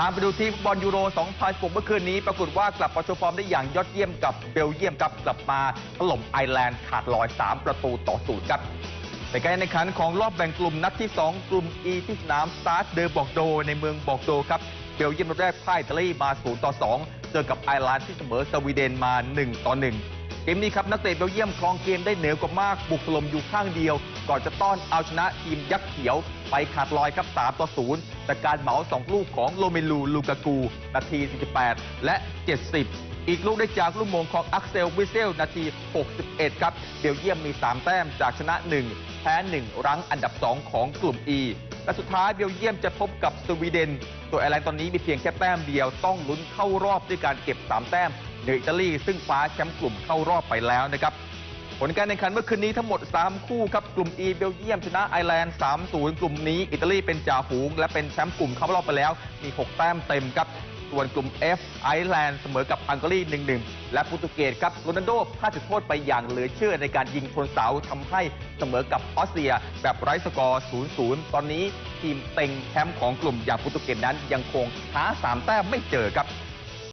พาไปดูทีมฟุตบอลยูโร 2016 เมื่อคืนนี้ ปรากฏว่ากลับมาโชว์ฟอร์มได้อย่างยอดเยี่ยมกับเบลเยียมครับกลับมาถล่มไอร์แลนด์ขาดลอย 3 ประตูต่อศูนย์ครับเป็นการแข่งขันของรอบแบ่งกลุ่มนัดที่ 2 กลุ่ม E ที่สนามสตาร์เดอร์บอกโด ในเมืองบอกโดครับเบลเยียมนัดแรกพ่ายอิตาลีมา 0 ต่อ 2 เจอกับไอร์แลนด์ที่เสมอสวีเดนมา 1 ต่อ 1 กมนี้ครับนักเตะเบลเยียมครองเกมได้เหนือกว่ามากบุกถล่มอยู่ข้างเดียว ก่อนจะต้อนเอาชนะทีมยักษ์เขียว ไปขาดลอยครับ 3 ต่อ 0 จากการเหมา 2 ลูกของโลเมลูลูกากู นาที 48 และ 70 อีกลูกได้จากลูกมงของอักเซลวิเซล นาที 61 ครับเบลเยียมมี 3 แต้มจากชนะ 1 แพ้ 1 รั้งอันดับ 2 ของกลุ่ม E และสุดท้ายเบลเยียมจะพบกับสวีเดนตัวไอร์แลน์ตอนนี้มีเพียงแค่แต้มเดียวต้องลุ้นเข้ารอบด้วยการเก็บ 3 แต้ม เหนืออิตาลีซึ่งคว้าแชมป์กลุ่มเข้ารอบไปแล้วนะครับผลการแข่งขันเมื่อคืนนี้ทั้งหมด 3 คู่ครับกลุ่ม E เบลเยียมชนะไอร์แลนด์ 3-0 กลุ่มนี้ อิตาลีเป็นจ่าฝูง และเป็นแชมป์กลุ่มเข้ารอบไปแล้วมี 6 แต้มเต็มครับ ส่วนกลุ่ม F ไอร์แลนด์เสมอกับฮังการี 1-1 และโปรตุเกสครับโรนัลโดพลาดจุดโทษไปอย่างเหลือเชื่อในการยิงชนเสาทำให้เสมอกับออสเตรีย แบบไร้สกอร์ 0-0 ตอนนี้ทีมเต็งแชมป์ของกลุ่มอย่างโปรตุเกสนั้นยังคงหา3แต้มไม่เจอครับ